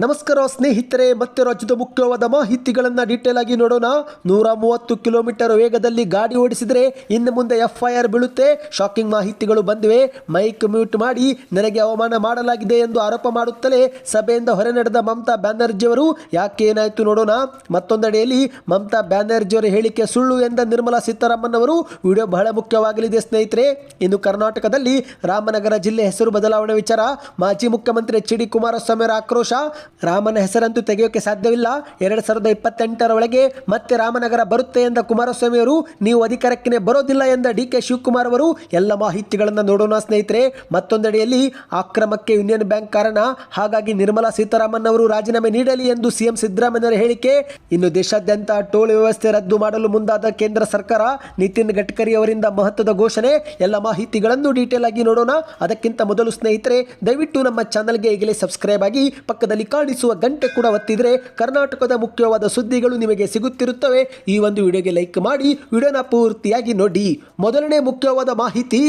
ನಮಸ್ಕಾರ ಸ್ನೇಹಿತರೆ, ಮತ್ತೆ ರಾಜ್ಯದ ಮುಖ್ಯವಾದ ಮಾಹಿತಿಗಳನ್ನು ಡೀಟೇಲ್ ಆಗಿ ನೋಡೋಣ. ನೂರ ಮೂವತ್ತು ಕಿಲೋಮೀಟರ್ ವೇಗದಲ್ಲಿ ಗಾಡಿ ಓಡಿಸಿದರೆ ಇನ್ನು ಮುಂದೆ ಎಫ್ ಐ ಆರ್ ಬೀಳುತ್ತೆ. ಶಾಕಿಂಗ್ ಮಾಹಿತಿಗಳು ಬಂದಿವೆ. ಮೈಕ್ ಮ್ಯೂಟ್ ಮಾಡಿ ನನಗೆ ಅವಮಾನ ಮಾಡಲಾಗಿದೆ ಎಂದು ಆರೋಪ ಮಾಡುತ್ತಲೇ ಸಭೆಯಿಂದ ಹೊರ ನಡೆದ ಮಮತಾ ಬ್ಯಾನರ್ಜಿಯವರು ಯಾಕೆ ಏನಾಯಿತು ನೋಡೋಣ. ಮತ್ತೊಂದೆಡೆಯಲ್ಲಿ ಮಮತಾ ಬ್ಯಾನರ್ಜಿಯವರ ಹೇಳಿಕೆ ಸುಳ್ಳು ಎಂದ ನಿರ್ಮಲಾ ಸೀತಾರಾಮನ್ ಅವರು. ವಿಡಿಯೋ ಬಹಳ ಮುಖ್ಯವಾಗಲಿದೆ ಸ್ನೇಹಿತರೆ. ಇನ್ನು ಕರ್ನಾಟಕದಲ್ಲಿ ರಾಮನಗರ ಜಿಲ್ಲೆ ಹೆಸರು ಬದಲಾವಣೆ ವಿಚಾರ. ಮಾಜಿ ಮುಖ್ಯಮಂತ್ರಿ ಎಚ್ ಡಿ ಕುಮಾರಸ್ವಾಮಿ ಆಕ್ರೋಶ. ರಾಮನ ಹೆಸರಂತೂ ತೆಗೆಯೋಕೆ ಸಾಧ್ಯವಿಲ್ಲ. ಎರಡು ಸಾವಿರದ ಇಪ್ಪತ್ತೆಂಟರ ಒಳಗೆ ಮತ್ತೆ ರಾಮನಗರ ಬರುತ್ತೆ ಎಂದ ಕುಮಾರಸ್ವಾಮಿ ಅವರು ನೀವು ಅಧಿಕಾರಕ್ಕೆ ಬರೋದಿಲ್ಲ ಎಂದ ಡಿ ಕೆ ಶಿವಕುಮಾರ್ ಅವರು ಎಲ್ಲ ಮಾಹಿತಿಗಳನ್ನು ನೋಡೋಣ ಸ್ನೇಹಿತರೆ. ಮತ್ತೊಂದೆಡೆಯಲ್ಲಿ ಅಕ್ರಮಕ್ಕೆ ಯೂನಿಯನ್ ಬ್ಯಾಂಕ್ ಕಾರಣ. ಹಾಗಾಗಿ ನಿರ್ಮಲಾ ಸೀತಾರಾಮನ್ ಅವರು ರಾಜೀನಾಮೆ ನೀಡಲಿ ಎಂದು ಸಿಎಂ ಸಿದ್ದರಾಮಯ್ಯರ ಹೇಳಿಕೆ. ಇನ್ನು ದೇಶಾದ್ಯಂತ ಟೋಲ್ ವ್ಯವಸ್ಥೆ ರದ್ದು ಮಾಡಲು ಮುಂದಾದ ಕೇಂದ್ರ ಸರ್ಕಾರ, ನಿತಿನ್ ಗಡ್ಕರಿ ಅವರಿಂದ ಮಹತ್ವದ ಘೋಷಣೆ. ಎಲ್ಲ ಮಾಹಿತಿಗಳನ್ನು ಡೀಟೇಲ್ ಆಗಿ ನೋಡೋಣ. ಅದಕ್ಕಿಂತ ಮೊದಲು ಸ್ನೇಹಿತರೆ, ದಯವಿಟ್ಟು ನಮ್ಮ ಚಾನಲ್ಗೆ ಈಗಲೇ ಸಬ್ಸ್ಕ್ರೈಬ್ ಆಗಿ ಪಕ್ಕದಲ್ಲಿ ಕಾಣಿಸುವ ಗಂಟೆ ಕೂಡ ಒತ್ತಿದರೆ ಕರ್ನಾಟಕದ ಮುಖ್ಯವಾದ ಸುದ್ದಿಗಳು ನಿಮಗೆ ಸಿಗುತ್ತಿರುತ್ತವೆ. ಈ ಒಂದು ವಿಡಿಯೋಗೆ ಲೈಕ್ ಮಾಡಿ, ವಿಡಿಯೋನ ಪೂರ್ತಿಯಾಗಿ ನೋಡಿ. ಮೊದಲನೇ ಮುಖ್ಯವಾದ ಮಾಹಿತಿ,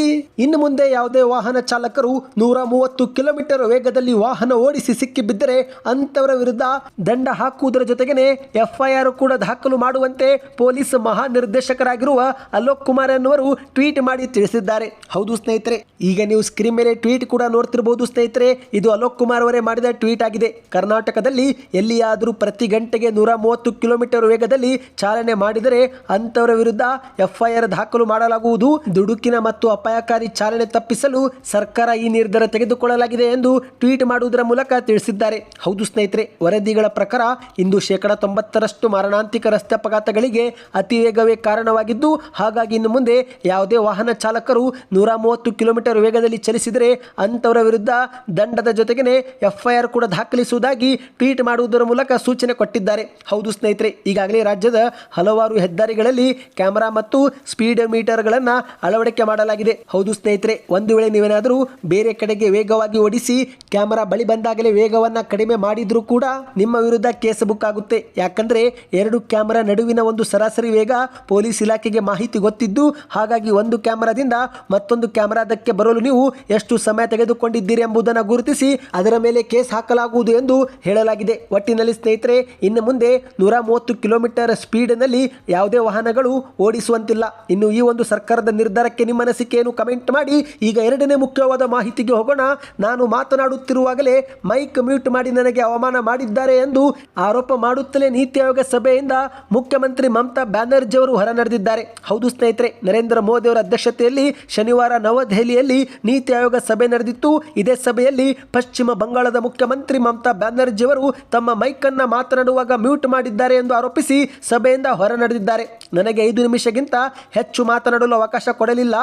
ಇನ್ನು ಮುಂದೆ ಯಾವುದೇ ವಾಹನ ಚಾಲಕರು ನೂರ ಮೂವತ್ತು ಕಿಲೋಮೀಟರ್ ವೇಗದಲ್ಲಿ ವಾಹನ ಓಡಿಸಿ ಸಿಕ್ಕಿಬಿದ್ದರೆ ಅಂತವರ ವಿರುದ್ಧ ದಂಡ ಹಾಕುವುದರ ಜೊತೆಗೇನೆ ಎಫ್ಐಆರ್ ಕೂಡ ದಾಖಲು ಮಾಡುವಂತೆ ಪೊಲೀಸ್ ಮಹಾನಿರ್ದೇಶಕರಾಗಿರುವ ಅಲೋಕ್ ಕುಮಾರ್ ಎನ್ನುವರು ಟ್ವೀಟ್ ಮಾಡಿ ತಿಳಿಸಿದ್ದಾರೆ. ಹೌದು ಸ್ನೇಹಿತರೆ, ಈಗ ನೀವು ಸ್ಕ್ರೀನ್ ಮೇಲೆ ಟ್ವೀಟ್ ಕೂಡ ನೋಡ್ತಿರಬಹುದು ಸ್ನೇಹಿತರೆ. ಇದು ಅಲೋಕ್ ಕುಮಾರ್ ಅವರೇ ಮಾಡಿದ ಟ್ವೀಟ್ ಆಗಿದೆ. ಕರ್ನಾಟಕದಲ್ಲಿ ಎಲ್ಲಿಯಾದರೂ ಪ್ರತಿ ಗಂಟೆಗೆ ನೂರ ಮೂವತ್ತು ಕಿಲೋಮೀಟರ್ ವೇಗದಲ್ಲಿ ಚಾಲನೆ ಮಾಡಿದರೆ ಅಂತವರ ವಿರುದ್ಧ ಎಫ್ಐಆರ್ ದಾಖಲು ಮಾಡಲಾಗುವುದು. ದುಡುಕಿನ ಮತ್ತು ಅಪಾಯಕಾರಿ ಚಾಲನೆ ತಪ್ಪಿಸಲು ಸರ್ಕಾರ ಈ ನಿರ್ಧಾರ ತೆಗೆದುಕೊಳ್ಳಲಾಗಿದೆ ಎಂದು ಟ್ವೀಟ್ ಮಾಡುವುದರ ಮೂಲಕ ತಿಳಿಸಿದ್ದಾರೆ. ಹೌದು ಸ್ನೇಹಿತರೆ, ವರದಿಗಳ ಪ್ರಕಾರ ಇಂದು ಶೇಕಡ ತೊಂಬತ್ತರಷ್ಟು ಮಾರಣಾಂತಿಕ ರಸ್ತೆ ಅಪಘಾತಗಳಿಗೆ ಅತಿ ವೇಗವೇ ಕಾರಣವಾಗಿದ್ದು, ಹಾಗಾಗಿ ಇನ್ನು ಮುಂದೆ ಯಾವುದೇ ವಾಹನ ಚಾಲಕರು ನೂರ ಮೂವತ್ತು ಕಿಲೋಮೀಟರ್ ವೇಗದಲ್ಲಿ ಚಲಿಸಿದರೆ ಅಂತವರ ವಿರುದ್ಧ ದಂಡದ ಜೊತೆಗೇನೆ ಎಫ್ಐಆರ್ ಕೂಡ ದಾಖಲಿಸುವುದಾಗಿ ಟ್ವೀಟ್ ಮಾಡುವುದರ ಮೂಲಕ ಸೂಚನೆ ಕೊಟ್ಟಿದ್ದಾರೆ. ಹೌದು ಸ್ನೇಹಿತರೆ, ಈಗಾಗಲೇ ರಾಜ್ಯದ ಹಲವಾರು ಹೆದ್ದಾರಿಗಳಲ್ಲಿ ಕ್ಯಾಮೆರಾ ಮತ್ತು ಸ್ಪೀಡ್ ಮೀಟರ್ಗಳನ್ನು ಅಳವಡಿಕೆ ಮಾಡಲಾಗಿದೆ. ಹೌದು ಸ್ನೇಹಿತರೆ, ಒಂದು ವೇಳೆ ನೀವೇನಾದರೂ ಬೇರೆ ಕಡೆಗೆ ವೇಗವಾಗಿ ಓಡಿಸಿ ಕ್ಯಾಮೆರಾ ಬಳಿ ಬಂದಾಗಲೇ ವೇಗವನ್ನು ಕಡಿಮೆ ಮಾಡಿದ್ರೂ ಕೂಡ ನಿಮ್ಮ ವಿರುದ್ಧ ಕೇಸ್ ಬುಕ್ ಆಗುತ್ತೆ. ಯಾಕಂದ್ರೆ ಎರಡು ಕ್ಯಾಮೆರಾ ನಡುವಿನ ಒಂದು ಸರಾಸರಿ ವೇಗ ಪೊಲೀಸ್ ಇಲಾಖೆಗೆ ಮಾಹಿತಿ ಗೊತ್ತಿದ್ದು, ಹಾಗಾಗಿ ಒಂದು ಕ್ಯಾಮೆರಾದಿಂದ ಮತ್ತೊಂದು ಕ್ಯಾಮೆರಾದಕ್ಕೆ ಬರಲು ನೀವು ಎಷ್ಟು ಸಮಯ ತೆಗೆದುಕೊಂಡಿದ್ದೀರಿ ಎಂಬುದನ್ನು ಗುರುತಿಸಿ ಅದರ ಮೇಲೆ ಕೇಸ್ ಹಾಕಲಾಗುವುದು ಎಂದು ಹೇಳಲಾಗಿದೆ. ಒಟ್ಟಿನಲ್ಲಿ ಸ್ನೇಹಿತರೆ, ಇನ್ನು ಮುಂದೆ ನೂರ ಮೂವತ್ತು ಕಿಲೋಮೀಟರ್ ಸ್ಪೀಡ್ನಲ್ಲಿ ಯಾವುದೇ ವಾಹನಗಳು ಓಡಿಸುವಂತಿಲ್ಲ. ಇನ್ನು ಈ ಒಂದು ಸರ್ಕಾರದ ನಿರ್ಧಾರಕ್ಕೆ ನಿಮ್ಮ ಅನಿಸಿಕೆಯನ್ನು ಕಮೆಂಟ್ ಮಾಡಿ. ಈಗ ಎರಡನೇ ಮುಖ್ಯವಾದ ಮಾಹಿತಿಗೆ ಹೋಗೋಣ. ನಾನು ಮಾತನಾಡುತ್ತಿರುವಾಗಲೇ ಮೈಕ್ ಮ್ಯೂಟ್ ಮಾಡಿ ನನಗೆ ಅವಮಾನ ಮಾಡಿದ್ದಾರೆ ಎಂದು ಆರೋಪ ಮಾಡುತ್ತಲೇ ನೀತಿ ಆಯೋಗ ಸಭೆಯಿಂದ ಮುಖ್ಯಮಂತ್ರಿ ಮಮತಾ ಬ್ಯಾನರ್ಜಿ ಅವರು ಹೊರ ನಡೆದಿದ್ದಾರೆ. ಹೌದು ಸ್ನೇಹಿತರೆ, ನರೇಂದ್ರ ಮೋದಿ ಅವರ ಅಧ್ಯಕ್ಷತೆಯಲ್ಲಿ ಶನಿವಾರ ನವದೆಹಲಿಯಲ್ಲಿ ನೀತಿ ಆಯೋಗ ಸಭೆ ನಡೆದಿತ್ತು. ಇದೇ ಸಭೆಯಲ್ಲಿ ಪಶ್ಚಿಮ ಬಂಗಾಳದ ಮುಖ್ಯಮಂತ್ರಿ ಮಮತಾ ಬ್ಯಾನರ್ಜಿ ಅವರು ತಮ್ಮ ಮೈಕ್ ಮಾತನಾಡುವಾಗ ಮ್ಯೂಟ್ ಮಾಡಿದ್ದಾರೆ ಎಂದು ಆರೋಪಿಸಿ ಸಭೆಯಿಂದ ಹೊರ ನಡೆದಿದ್ದಾರೆ ನನಗೆ ಐದು ನಿಮಿಷಕ್ಕಿಂತ ಹೆಚ್ಚು ಮಾತನಾಡಲು ಅವಕಾಶ ಕೊಡಲಿಲ್ಲ.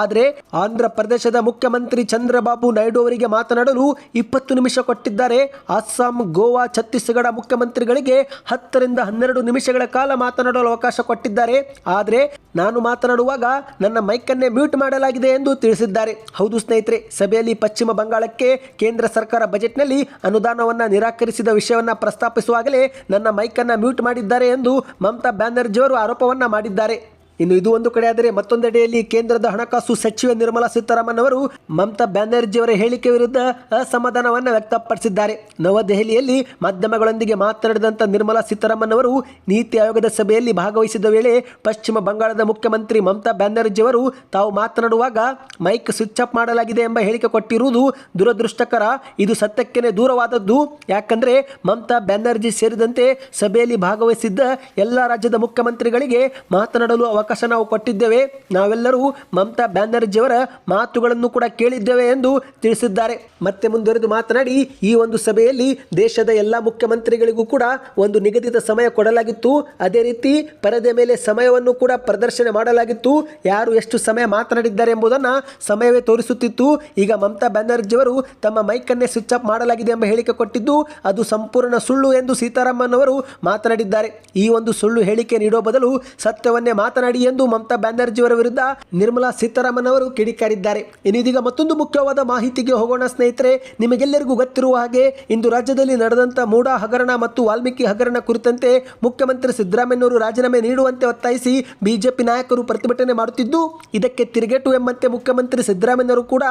ಆದರೆ ಆಂಧ್ರ ಪ್ರದೇಶದ ಮುಖ್ಯಮಂತ್ರಿ ಚಂದ್ರಬಾಬು ನಾಯ್ಡು ಅವರಿಗೆ ಮಾತನಾಡಲು ಇಪ್ಪತ್ತು ನಿಮಿಷ ಕೊಟ್ಟಿದ್ದಾರೆ. ಅಸ್ಸಾಂ, ಗೋವಾ, ಛತ್ತೀಸ್ಗಢ ಮುಖ್ಯಮಂತ್ರಿಗಳಿಗೆ ಹತ್ತರಿಂದ ಹನ್ನೆರಡು ನಿಮಿಷಗಳ ಕಾಲ ಮಾತನಾಡಲು ಅವಕಾಶ ಕೊಟ್ಟಿದ್ದಾರೆ. ಆದರೆ ನಾನು ಮಾತನಾಡುವಾಗ ನನ್ನ ಮೈಕನ್ನೇ ಮ್ಯೂಟ್ ಮಾಡಲಾಗಿದೆ ಎಂದು ತಿಳಿಸಿದ್ದಾರೆ. ಹೌದು ಸ್ನೇಹಿತರೆ, ಸಭೆಯಲ್ಲಿ ಪಶ್ಚಿಮ ಬಂಗಾಳಕ್ಕೆ ಕೇಂದ್ರ ಸರ್ಕಾರ ಬಜೆಟ್ನಲ್ಲಿ ಅನುದಾನವನ್ನು ನಿರಾಕರಿಸಿದ ವಿಷಯವನ್ನು ಪ್ರಸ್ತಾಪಿಸುವಾಗಲೇ ನನ್ನ ಮೈಕನ್ನು ಮ್ಯೂಟ್ ಮಾಡಿದ್ದಾರೆ ಎಂದು ಮಮತಾ ಬ್ಯಾನರ್ಜಿಯವರು ಆರೋಪವನ್ನು ಮಾಡಿದ್ದಾರೆ. ಇನ್ನು ಇದು ಒಂದು ಕಡೆ ಆದರೆ ಮತ್ತೊಂದೆಡೆಯಲ್ಲಿ ಕೇಂದ್ರದ ಹಣಕಾಸು ಸಚಿವೆ ನಿರ್ಮಲಾ ಸೀತಾರಾಮನ್ ಅವರು ಮಮತಾ ಬ್ಯಾನರ್ಜಿ ಅವರ ಹೇಳಿಕೆ ವಿರುದ್ಧ ಅಸಮಾಧಾನವನ್ನು ವ್ಯಕ್ತಪಡಿಸಿದ್ದಾರೆ. ನವದೆಹಲಿಯಲ್ಲಿ ಮಾಧ್ಯಮಗಳೊಂದಿಗೆ ಮಾತನಾಡಿದಂಥ ನಿರ್ಮಲಾ ಸೀತಾರಾಮನ್ ಅವರು ನೀತಿ ಆಯೋಗದ ಸಭೆಯಲ್ಲಿ ಭಾಗವಹಿಸಿದ ವೇಳೆ ಪಶ್ಚಿಮ ಬಂಗಾಳದ ಮುಖ್ಯಮಂತ್ರಿ ಮಮತಾ ಬ್ಯಾನರ್ಜಿ ಅವರು ತಾವು ಮಾತನಾಡುವಾಗ ಮೈಕ್ ಸ್ವಿಚ್ ಆಫ್ ಮಾಡಲಾಗಿದೆ ಎಂಬ ಹೇಳಿಕೆ ಕೊಟ್ಟಿರುವುದು ದುರದೃಷ್ಟಕರ. ಇದು ಸತ್ಯಕ್ಕೇನೆ ದೂರವಾದದ್ದು. ಯಾಕಂದ್ರೆ ಮಮತಾ ಬ್ಯಾನರ್ಜಿ ಸೇರಿದಂತೆ ಸಭೆಯಲ್ಲಿ ಭಾಗವಹಿಸಿದ್ದ ಎಲ್ಲ ರಾಜ್ಯದ ಮುಖ್ಯಮಂತ್ರಿಗಳಿಗೆ ಮಾತನಾಡಲು ಅವಕಾಶ ನಾವು ಕೊಟ್ಟಿದ್ದೇವೆ. ನಾವೆಲ್ಲರೂ ಮಮತಾ ಬ್ಯಾನರ್ಜಿ ಅವರ ಮಾತುಗಳನ್ನು ಕೂಡ ಕೇಳಿದ್ದೇವೆ ಎಂದು ತಿಳಿಸಿದ್ದಾರೆ. ಮತ್ತೆ ಮುಂದುವರೆದು ಮಾತನಾಡಿ, ಈ ಒಂದು ಸಭೆಯಲ್ಲಿ ದೇಶದ ಎಲ್ಲ ಮುಖ್ಯಮಂತ್ರಿಗಳಿಗೂ ಕೂಡ ಒಂದು ನಿಗದಿತ ಸಮಯ ಕೊಡಲಾಗಿತ್ತು. ಅದೇ ರೀತಿ ಪರದೆ ಮೇಲೆ ಸಮಯವನ್ನು ಕೂಡ ಪ್ರದರ್ಶನ ಮಾಡಲಾಗಿತ್ತು. ಯಾರು ಎಷ್ಟು ಸಮಯ ಮಾತನಾಡಿದ್ದಾರೆ ಎಂಬುದನ್ನು ಸಮಯವೇ ತೋರಿಸುತ್ತಿತ್ತು. ಈಗ ಮಮತಾ ಬ್ಯಾನರ್ಜಿಯವರು ತಮ್ಮ ಮೈಕನ್ನೇ ಸ್ವಿಚ್ ಆಫ್ ಮಾಡಲಾಗಿದೆ ಎಂಬ ಹೇಳಿಕೆ ಕೊಟ್ಟಿದ್ದು, ಅದು ಸಂಪೂರ್ಣ ಸುಳ್ಳು ಎಂದು ಸೀತಾರಾಮನ್ ಅವರು ಮಾತನಾಡಿದ್ದಾರೆ. ಈ ಒಂದು ಸುಳ್ಳು ಹೇಳಿಕೆ ನೀಡುವ ಬದಲು ಸತ್ಯವನ್ನೇ ಮಾತನಾಡಿ ಮಾಡಿ ಎಂದು ಮಮತಾ ಬ್ಯಾನರ್ಜಿ ಅವರ ವಿರುದ್ಧ ನಿರ್ಮಲಾ ಸೀತಾರಾಮನ್ ಅವರು ಕಿಡಿಕಾರಿದ್ದಾರೆ. ಇನ್ನು ಇದೀಗ ಮತ್ತೊಂದು ಮುಖ್ಯವಾದ ಮಾಹಿತಿಗೆ ಹೋಗೋಣ, ಸ್ನೇಹಿತರೆ. ನಿಮಗೆಲ್ಲರಿಗೂ ಗೊತ್ತಿರುವ ಹಾಗೆ, ಇಂದು ರಾಜ್ಯದಲ್ಲಿ ನಡೆದಂತ ಮೂಡ ಹಗರಣ ಮತ್ತು ವಾಲ್ಮೀಕಿ ಹಗರಣ ಕುರಿತಂತೆ ಮುಖ್ಯಮಂತ್ರಿ ಸಿದ್ದರಾಮಯ್ಯವರು ರಾಜೀನಾಮೆ ನೀಡುವಂತೆ ಒತ್ತಾಯಿಸಿ ಬಿಜೆಪಿ ನಾಯಕರು ಪ್ರತಿಭಟನೆ ಮಾಡುತ್ತಿದ್ದು, ಇದಕ್ಕೆ ತಿರುಗೇಟು ಎಂಬಂತೆ ಮುಖ್ಯಮಂತ್ರಿ ಸಿದ್ದರಾಮಯ್ಯವರು ಕೂಡ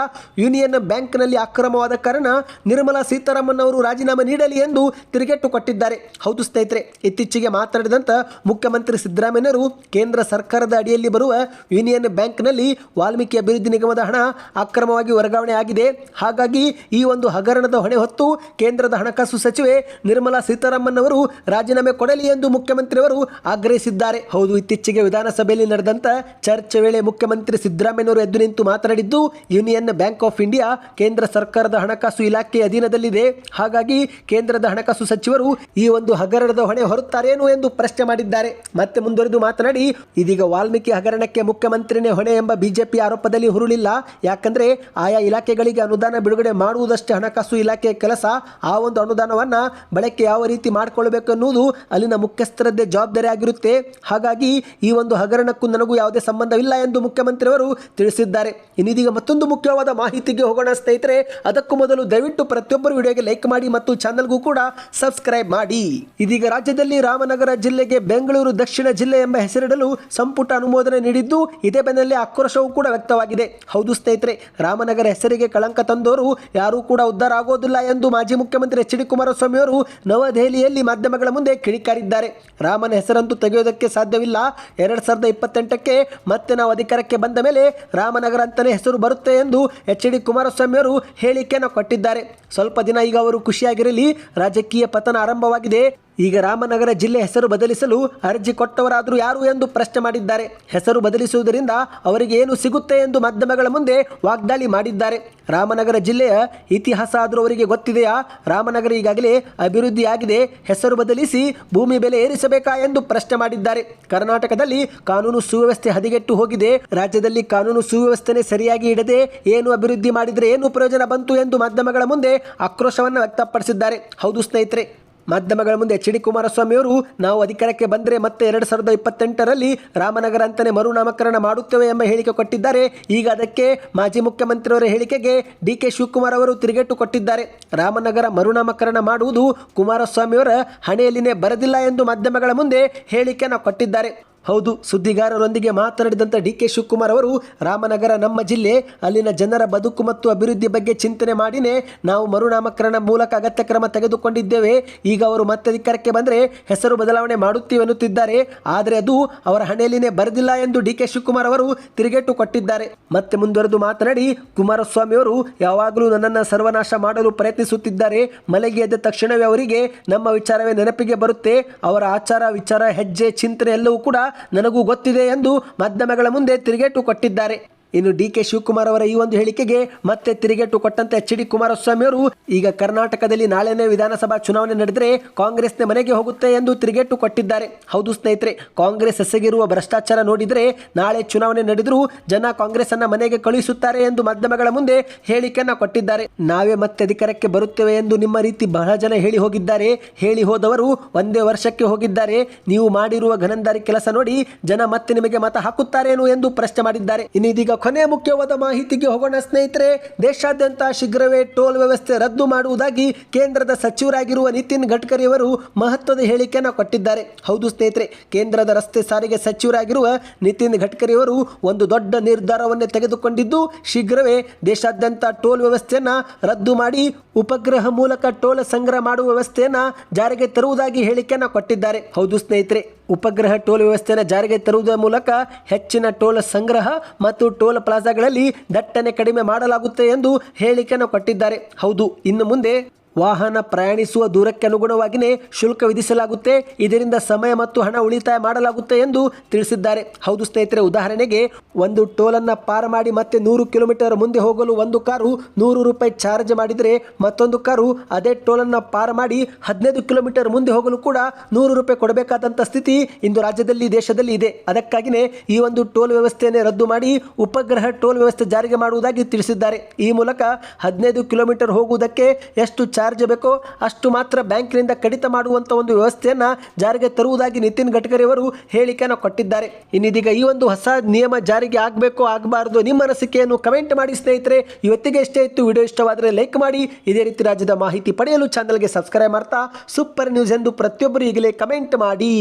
ಯೂನಿಯನ್ ಬ್ಯಾಂಕ್ನಲ್ಲಿ ಅಕ್ರಮವಾದ ಕಾರಣ ನಿರ್ಮಲಾ ಸೀತಾರಾಮನ್ ಅವರು ರಾಜೀನಾಮೆ ನೀಡಲಿ ಎಂದು ತಿರುಗೇಟು ಕೊಟ್ಟಿದ್ದಾರೆ. ಹೌದು, ಸ್ನೇಹಿತರೆ. ಇತ್ತೀಚೆಗೆ ಮಾತನಾಡಿದಂತ ಮುಖ್ಯಮಂತ್ರಿ ಸಿದ್ದರಾಮಯ್ಯನವರು ಕೇಂದ್ರ ಸರ್ಕಾರದ ಅಡಿಯಲ್ಲಿ ಬರುವ ಯೂನಿಯನ್ ಬ್ಯಾಂಕ್ನಲ್ಲಿ ವಾಲ್ಮೀಕಿ ಅಭಿವೃದ್ಧಿ ನಿಗಮದ ಹಣ ಅಕ್ರಮವಾಗಿ ವರ್ಗಾವಣೆ ಆಗಿದೆ. ಹಾಗಾಗಿ ಈ ಒಂದು ಹಗರಣದ ಹೊಣೆ ಹೊತ್ತು ಕೇಂದ್ರದ ಹಣಕಾಸು ಸಚಿವೆ ನಿರ್ಮಲಾ ಸೀತಾರಾಮನ್ ಅವರು ರಾಜೀನಾಮೆ ಕೊಡಲಿ ಎಂದು ಮುಖ್ಯಮಂತ್ರಿಯವರು ಆಗ್ರಹಿಸಿದ್ದಾರೆ. ಹೌದು, ಇತ್ತೀಚೆಗೆ ವಿಧಾನಸಭೆಯಲ್ಲಿ ನಡೆದಂತ ಚರ್ಚೆ ವೇಳೆ ಮುಖ್ಯಮಂತ್ರಿ ಸಿದ್ದರಾಮಯ್ಯನವರು ಎದ್ದು ನಿಂತು ಮಾತನಾಡಿದ್ದು, ಯೂನಿಯನ್ ಬ್ಯಾಂಕ್ ಆಫ್ ಇಂಡಿಯಾ ಕೇಂದ್ರ ಸರ್ಕಾರದ ಹಣಕಾಸು ಇಲಾಖೆ ಅಧೀನದಲ್ಲಿದೆ. ಹಾಗಾಗಿ ಕೇಂದ್ರದ ಹಣಕಾಸು ಸಚಿವರು ಈ ಒಂದು ಹಗರಣದ ಹೊಣೆ ಹೊರುತ್ತಾರೇನು ಎಂದು ಪ್ರಶ್ನೆ ಮಾಡಿದ್ದಾರೆ. ಮತ್ತೆ ಮುಂದುವರೆದು ಮಾತನಾಡಿ, ಇದೀಗ ವಾಲ್ಮೀಕಿ ಹಗರಣಕ್ಕೆ ಮುಖ್ಯಮಂತ್ರಿನೇ ಹೊಣೆ ಎಂಬ ಬಿಜೆಪಿ ಆರೋಪದಲ್ಲಿ ಹುರುಳಿಲ್ಲ. ಯಾಕಂದ್ರೆ ಆಯಾ ಇಲಾಖೆಗಳಿಗೆ ಅನುದಾನ ಬಿಡುಗಡೆ ಮಾಡುವುದಷ್ಟೇ ಹಣಕಾಸು ಇಲಾಖೆಯ ಕೆಲಸ. ಆ ಒಂದು ಅನುದಾನವನ್ನ ಬಳಕೆ ಯಾವ ರೀತಿ ಮಾಡಿಕೊಳ್ಬೇಕು ಅನ್ನುವುದು ಅಲ್ಲಿನ ಮುಖ್ಯಸ್ಥರದ್ದೇ ಜವಾಬ್ದಾರಿ ಆಗಿರುತ್ತೆ. ಹಾಗಾಗಿ ಈ ಒಂದು ಹಗರಣಕ್ಕೂ ನನಗೂ ಯಾವುದೇ ಸಂಬಂಧವಿಲ್ಲ ಎಂದು ಮುಖ್ಯಮಂತ್ರಿಯವರು ತಿಳಿಸಿದ್ದಾರೆ. ಇನ್ನಿದೀಗ ಮತ್ತೊಂದು ಮುಖ್ಯವಾದ ಮಾಹಿತಿಗೆ ಹೋಗೋಣ ಸ್ನೇಹಿತರೆ, ಅದಕ್ಕೂ ಮೊದಲು ದಯವಿಟ್ಟು ಪ್ರತಿಯೊಬ್ಬರು ವಿಡಿಯೋಗೆ ಲೈಕ್ ಮಾಡಿ ಮತ್ತು ಚಾನಲ್ಗೂ ಕೂಡ ಸಬ್ಸ್ಕ್ರೈಬ್ ಮಾಡಿ. ಇದೀಗ ರಾಜ್ಯದಲ್ಲಿ ರಾಮನಗರ ಜಿಲ್ಲೆಗೆ ಬೆಂಗಳೂರು ದಕ್ಷಿಣ ಜಿಲ್ಲೆ ಎಂಬ ಹೆಸರಿಡಲು ಸಂಪುಟ ಅನುಮೋದನೆ ನೀಡಿದ್ದು ಇದೇ ಬೆನ್ನಲ್ಲೇ ಆಕ್ರೋಶವೂ ಕೂಡ ವ್ಯಕ್ತವಾಗಿದೆ. ಹೌದು ಸ್ನೇಹಿತರೆ, ರಾಮನಗರ ಹೆಸರಿಗೆ ಕಳಂಕ ತಂದವರು ಯಾರೂ ಕೂಡ ಉದ್ಧಾರ ಆಗೋದಿಲ್ಲ ಎಂದು ಮಾಜಿ ಮುಖ್ಯಮಂತ್ರಿ ಎಚ್ ಡಿ ಕುಮಾರಸ್ವಾಮಿ ಅವರು ನವದೆಹಲಿಯಲ್ಲಿ ಮಾಧ್ಯಮಗಳ ಮುಂದೆ ಕಿಡಿಕಾರಿದ್ದಾರೆ. ರಾಮನ ಹೆಸರಂತೂ ತೆಗೆಯೋದಕ್ಕೆ ಸಾಧ್ಯವಿಲ್ಲ. ಎರಡ್ ಸಾವಿರದ ಇಪ್ಪತ್ತೆಂಟಕ್ಕೆ ಮತ್ತೆ ನಾವು ಅಧಿಕಾರಕ್ಕೆ ಬಂದ ಮೇಲೆ ರಾಮನಗರ ಅಂತಲೇ ಹೆಸರು ಬರುತ್ತೆ ಎಂದು ಎಚ್ ಡಿ ಕುಮಾರಸ್ವಾಮಿ ಅವರು ಹೇಳಿಕೆಯನ್ನು ಕೊಟ್ಟಿದ್ದಾರೆ. ಸ್ವಲ್ಪ ದಿನ ಈಗ ಅವರು ಖುಷಿಯಾಗಿರಲಿ. ರಾಜಕೀಯ ಪತನ ಆರಂಭವಾಗಿದೆ. ಈಗ ರಾಮನಗರ ಜಿಲ್ಲೆ ಹೆಸರು ಬದಲಿಸಲು ಅರ್ಜಿ ಕೊಟ್ಟವರಾದರೂ ಯಾರು ಎಂದು ಪ್ರಶ್ನೆ ಮಾಡಿದ್ದಾರೆ. ಹೆಸರು ಬದಲಿಸುವುದರಿಂದ ಅವರಿಗೆ ಏನು ಸಿಗುತ್ತೆ ಎಂದು ಮಾಧ್ಯಮಗಳ ಮುಂದೆ ವಾಗ್ದಾಳಿ ಮಾಡಿದ್ದಾರೆ. ರಾಮನಗರ ಜಿಲ್ಲೆಯ ಇತಿಹಾಸ ಆದರೂ ಅವರಿಗೆ ಗೊತ್ತಿದೆಯಾ? ರಾಮನಗರ ಈಗಾಗಲೇ ಅಭಿವೃದ್ಧಿಯಾಗಿದೆ. ಹೆಸರು ಬದಲಿಸಿ ಭೂಮಿ ಬೆಲೆ ಏರಿಸಬೇಕಾ ಎಂದು ಪ್ರಶ್ನೆ ಮಾಡಿದ್ದಾರೆ. ಕರ್ನಾಟಕದಲ್ಲಿ ಕಾನೂನು ಸುವ್ಯವಸ್ಥೆ ಹದಿಗೆಟ್ಟು ಹೋಗಿದೆ. ರಾಜ್ಯದಲ್ಲಿ ಕಾನೂನು ಸುವ್ಯವಸ್ಥೆನೇ ಸರಿಯಾಗಿ ಇಡದೆ ಏನು ಅಭಿವೃದ್ಧಿ ಮಾಡಿದರೆ ಏನು ಪ್ರಯೋಜನ ಬಂತು ಎಂದು ಮಾಧ್ಯಮಗಳ ಮುಂದೆ ಆಕ್ರೋಶವನ್ನು ವ್ಯಕ್ತಪಡಿಸಿದ್ದಾರೆ. ಹೌದು ಸ್ನೇಹಿತರೆ ಮಾಧ್ಯಮಗಳ ಮುಂದೆ ಎಚ್ ಡಿ ಕುಮಾರಸ್ವಾಮಿ ಅವರು ನಾವು ಅಧಿಕಾರಕ್ಕೆ ಬಂದರೆ ಮತ್ತೆ ಎರಡು ಸಾವಿರದ ಇಪ್ಪತ್ತೆಂಟರಲ್ಲಿ ರಾಮನಗರ ಅಂತಾನೆ ಮರುನಾಮಕರಣ ಮಾಡುತ್ತೇವೆ ಎಂಬ ಹೇಳಿಕೆ ಕೊಟ್ಟಿದ್ದಾರೆ. ಈಗ ಅದಕ್ಕೆ ಮಾಜಿ ಮುಖ್ಯಮಂತ್ರಿಯವರ ಹೇಳಿಕೆಗೆ ಡಿ ಕೆ ಶಿವಕುಮಾರ್ ಅವರು ತಿರುಗೇಟು ಕೊಟ್ಟಿದ್ದಾರೆ. ರಾಮನಗರ ಮರುನಾಮಕರಣ ಮಾಡುವುದು ಕುಮಾರಸ್ವಾಮಿಯವರ ಹಣೆಯಲ್ಲಿನೇ ಬರದಿಲ್ಲ ಎಂದು ಮಾಧ್ಯಮಗಳ ಮುಂದೆ ಹೇಳಿಕೆಯನ್ನು ಕೊಟ್ಟಿದ್ದಾರೆ. ಹೌದು, ಸುದ್ದಿಗಾರರೊಂದಿಗೆ ಮಾತನಾಡಿದಂಥ ಡಿ ಕೆ ಶಿವಕುಮಾರ್ ಅವರು, ರಾಮನಗರ ನಮ್ಮ ಜಿಲ್ಲೆ, ಅಲ್ಲಿನ ಜನರ ಬದುಕು ಮತ್ತು ಅಭಿವೃದ್ಧಿ ಬಗ್ಗೆ ಚಿಂತನೆ ಮಾಡಿನೇ ನಾವು ಮರುನಾಮಕರಣ ಮೂಲಕ ಅಗತ್ಯ ಕ್ರಮ ತೆಗೆದುಕೊಂಡಿದ್ದೇವೆ. ಈಗ ಅವರು ಮತ್ತೆ ಅಧಿಕಾರಕ್ಕೆ ಬಂದರೆ ಹೆಸರು ಬದಲಾವಣೆ ಮಾಡುತ್ತೀವಿ ಎನ್ನುತ್ತಿದ್ದಾರೆ. ಆದರೆ ಅದು ಅವರ ಹಣೆಯಲ್ಲಿನೇ ಬರೆದಿಲ್ಲ ಎಂದು ಡಿ ಕೆ ಶಿವಕುಮಾರ್ ಅವರು ತಿರುಗೇಟು ಕೊಟ್ಟಿದ್ದಾರೆ. ಮತ್ತೆ ಮುಂದುವರೆದು ಮಾತನಾಡಿ, ಕುಮಾರಸ್ವಾಮಿ ಅವರು ಯಾವಾಗಲೂ ನನ್ನನ್ನು ಸರ್ವನಾಶ ಮಾಡಲು ಪ್ರಯತ್ನಿಸುತ್ತಿದ್ದಾರೆ. ಮಲಗಿ ಎದ್ದ ತಕ್ಷಣವೇ ಅವರಿಗೆ ನಮ್ಮ ವಿಚಾರವೇ ನೆನಪಿಗೆ ಬರುತ್ತೆ. ಅವರ ಆಚಾರ, ವಿಚಾರ, ಹೆಜ್ಜೆ, ಚಿಂತನೆ ಎಲ್ಲವೂ ಕೂಡ ನನಗೂ ಗೊತ್ತಿದೆ ಎಂದು ಮಾಧ್ಯಮಗಳ ಮುಂದೆ ತಿರುಗೇಟು ಕೊಟ್ಟಿದ್ದಾರೆ. ಇನ್ನು ಡಿ ಕೆ ಶಿವಕುಮಾರ್ ಅವರ ಈ ಒಂದು ಹೇಳಿಕೆಗೆ ಮತ್ತೆ ತಿರುಗೇಟು ಕೊಟ್ಟಂತೆ ಎಚ್ ಡಿ ಕುಮಾರಸ್ವಾಮಿ ಅವರು, ಈಗ ಕರ್ನಾಟಕದಲ್ಲಿ ನಾಳೆನೇ ವಿಧಾನಸಭಾ ಚುನಾವಣೆ ನಡೆದರೆ ಕಾಂಗ್ರೆಸ್ನ ಮನೆಗೆ ಹೋಗುತ್ತೆ ಎಂದು ತಿರುಗೇಟು ಕೊಟ್ಟಿದ್ದಾರೆ. ಹೌದು ಸ್ನೇಹಿತರೆ, ಕಾಂಗ್ರೆಸ್ ಎಸಗಿರುವ ಭ್ರಷ್ಟಾಚಾರ ನೋಡಿದರೆ ನಾಳೆ ಚುನಾವಣೆ ನಡೆದರೂ ಜನ ಕಾಂಗ್ರೆಸ್ ಅನ್ನ ಮನೆಗೆ ಕಳುಹಿಸುತ್ತಾರೆ ಎಂದು ಮಾಧ್ಯಮಗಳ ಮುಂದೆ ಹೇಳಿಕೆಯನ್ನ ಕೊಟ್ಟಿದ್ದಾರೆ. ನಾವೇ ಮತ್ತೆ ಅಧಿಕಾರಕ್ಕೆ ಬರುತ್ತೇವೆ ಎಂದು ನಿಮ್ಮ ರೀತಿ ಬಹಳ ಜನ ಹೇಳಿ ಹೋಗಿದ್ದಾರೆ. ಹೇಳಿ ಹೋದವರು ಒಂದೇ ವರ್ಷಕ್ಕೆ ಹೋಗಿದ್ದಾರೆ. ನೀವು ಮಾಡಿರುವ ಘನಂದಾರಿ ಕೆಲಸ ನೋಡಿ ಜನ ಮತ್ತೆ ನಿಮಗೆ ಮತ ಹಾಕುತ್ತಾರೇನು ಎಂದು ಪ್ರಶ್ನೆ ಮಾಡಿದ್ದಾರೆ. ಇನ್ನು ಇದೀಗ ಕೊನೆಯ ಮುಖ್ಯವಾದ ಮಾಹಿತಿಗೆ ಹೋಗೋಣ ಸ್ನೇಹಿತರೆ, ದೇಶಾದ್ಯಂತ ಶೀಘ್ರವೇ ಟೋಲ್ ವ್ಯವಸ್ಥೆ ರದ್ದು ಮಾಡುವುದಾಗಿ ಕೇಂದ್ರದ ಸಚಿವರಾಗಿರುವ ನಿತಿನ್ ಗಡ್ಕರಿ ಅವರು ಮಹತ್ವದ ಹೇಳಿಕೆಯನ್ನು ಕೊಟ್ಟಿದ್ದಾರೆ. ಹೌದು ಸ್ನೇಹಿತರೆ, ಕೇಂದ್ರದ ರಸ್ತೆ ಸಾರಿಗೆ ಸಚಿವರಾಗಿರುವ ನಿತಿನ್ ಗಡ್ಕರಿ ಅವರು ಒಂದು ದೊಡ್ಡ ನಿರ್ಧಾರವನ್ನೇ ತೆಗೆದುಕೊಂಡಿದ್ದು, ಶೀಘ್ರವೇ ದೇಶಾದ್ಯಂತ ಟೋಲ್ ವ್ಯವಸ್ಥೆಯನ್ನು ರದ್ದು ಮಾಡಿ ಉಪಗ್ರಹ ಮೂಲಕ ಟೋಲ್ ಸಂಗ್ರಹ ಮಾಡುವ ವ್ಯವಸ್ಥೆಯನ್ನು ಜಾರಿಗೆ ತರುವುದಾಗಿ ಹೇಳಿಕೆಯನ್ನು ಕೊಟ್ಟಿದ್ದಾರೆ. ಹೌದು ಸ್ನೇಹಿತರೆ, ಉಪಗ್ರಹ ಟೋಲ್ ವ್ಯವಸ್ಥೆಯನ್ನು ಜಾರಿಗೆ ತರುವುದರ ಮೂಲಕ ಹೆಚ್ಚಿನ ಟೋಲ್ ಸಂಗ್ರಹ ಮತ್ತು ಟೋಲ್ ಪ್ಲಾಜಾಗಳಲ್ಲಿ ದಟ್ಟಣೆ ಕಡಿಮೆ ಮಾಡಲಾಗುತ್ತೆ ಎಂದು ಹೇಳಿಕೆಯನ್ನು ಕೊಟ್ಟಿದ್ದಾರೆ. ಹೌದು, ಇನ್ನು ಮುಂದೆ ವಾಹನ ಪ್ರಯಾಣಿಸುವ ದೂರಕ್ಕೆ ಅನುಗುಣವಾಗಿಯೇ ಶುಲ್ಕ ವಿಧಿಸಲಾಗುತ್ತೆ. ಇದರಿಂದ ಸಮಯ ಮತ್ತು ಹಣ ಉಳಿತಾಯ ಮಾಡಲಾಗುತ್ತೆ ಎಂದು ತಿಳಿಸಿದ್ದಾರೆ. ಹೌದು ಸ್ನೇಹಿತರೆ, ಉದಾಹರಣೆಗೆ ಒಂದು ಟೋಲನ್ನು ಪಾರ್ ಮಾಡಿ ಮತ್ತೆ ನೂರು ಕಿಲೋಮೀಟರ್ ಮುಂದೆ ಹೋಗಲು ಒಂದು ಕಾರು ನೂರು ರೂಪಾಯಿ ಚಾರ್ಜ್ ಮಾಡಿದರೆ ಮತ್ತೊಂದು ಕಾರು ಅದೇ ಟೋಲನ್ನು ಪಾರ್ ಮಾಡಿ ಹದಿನೈದು ಕಿಲೋಮೀಟರ್ ಮುಂದೆ ಹೋಗಲು ಕೂಡ ನೂರು ರೂಪಾಯಿ ಕೊಡಬೇಕಾದಂಥ ಸ್ಥಿತಿ ಇಂದು ರಾಜ್ಯದಲ್ಲಿ, ದೇಶದಲ್ಲಿ ಇದೆ. ಅದಕ್ಕಾಗಿಯೇ ಈ ಒಂದು ಟೋಲ್ ವ್ಯವಸ್ಥೆಯನ್ನೇ ರದ್ದು ಮಾಡಿ ಉಪಗ್ರಹ ಟೋಲ್ ವ್ಯವಸ್ಥೆ ಜಾರಿಗೆ ಮಾಡುವುದಾಗಿ ತಿಳಿಸಿದ್ದಾರೆ. ಈ ಮೂಲಕ ಹದಿನೈದು ಕಿಲೋಮೀಟರ್ ಹೋಗುವುದಕ್ಕೆ ಎಷ್ಟು ಚಾರ್ಜ್ ಚಾರ್ಜ್ ಬೇಕೋ ಅಷ್ಟು ಮಾತ್ರ ಬ್ಯಾಂಕಿನಿಂದ ಕಡಿತ ಮಾಡುವಂಥ ಒಂದು ವ್ಯವಸ್ಥೆಯನ್ನು ಜಾರಿಗೆ ತರುವುದಾಗಿ ನಿತಿನ್ ಗಡ್ಕರಿ ಅವರು ಹೇಳಿಕೆಯನ್ನು ಕೊಟ್ಟಿದ್ದಾರೆ. ಇನ್ನಿದೀಗ ಈ ಒಂದು ಹೊಸ ನಿಯಮ ಜಾರಿಗೆ ಆಗಬೇಕು ಆಗಬಾರದು ನಿಮ್ಮ ಅನಿಸಿಕೆಯನ್ನು ಕಮೆಂಟ್ ಮಾಡಿ ಸ್ನೇಹಿತರೆ. ಇವತ್ತಿಗೆ ಇಷ್ಟೇ ಇತ್ತು. ವಿಡಿಯೋ ಇಷ್ಟವಾದರೆ ಲೈಕ್ ಮಾಡಿ. ಇದೇ ರೀತಿ ರಾಜ್ಯದ ಮಾಹಿತಿ ಪಡೆಯಲು ಚಾನಲ್ಗೆ ಸಬ್ಸ್ಕ್ರೈಬ್ ಮಾಡ್ತಾ, ಸೂಪರ್ ನ್ಯೂಸ್ ಎಂದು ಪ್ರತಿಯೊಬ್ಬರು ಈಗಲೇ ಕಮೆಂಟ್ ಮಾಡಿ.